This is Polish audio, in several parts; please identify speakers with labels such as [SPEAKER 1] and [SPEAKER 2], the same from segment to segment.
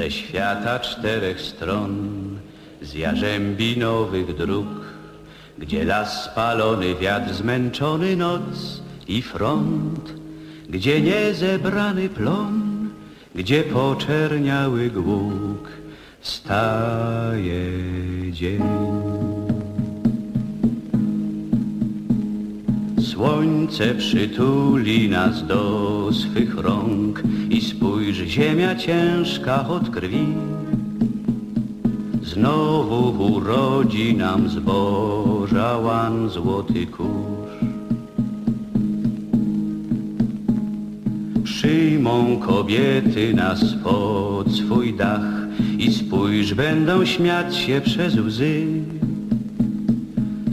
[SPEAKER 1] ze świata czterech stron, z jarzębinowych dróg, gdzie las spalony, wiatr zmęczony, noc i front, gdzie niezebrany plon, gdzie poczerniały głóg, wstaje dzień. Słońce przytuli nas do swych rąk i spójrz, ziemia ciężka od krwi. Znowu urodzi nam zboża łan złoty kurz. Przyjmą kobiety nas pod swój dach i spójrz, będą śmiać się przez łzy.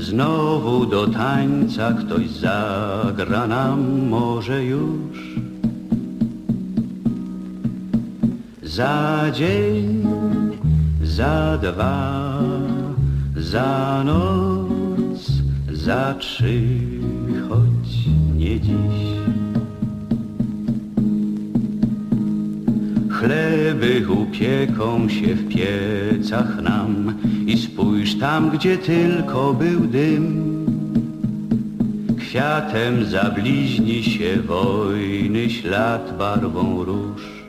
[SPEAKER 1] Znowu do tańca ktoś zagra nam może już. Za dzień, za dwa, za noc, za trzy, choć nie dziś. Chleby upieką się w piecach nam i spójrz tam, gdzie tylko był dym. Kwiatem zabliźni się wojny ślad barwą róż.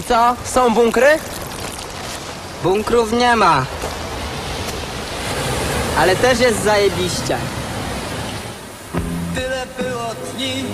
[SPEAKER 2] I co? Są bunkry? Bunkrów nie ma. Ale też jest zajebiście.
[SPEAKER 3] Tyle było dni,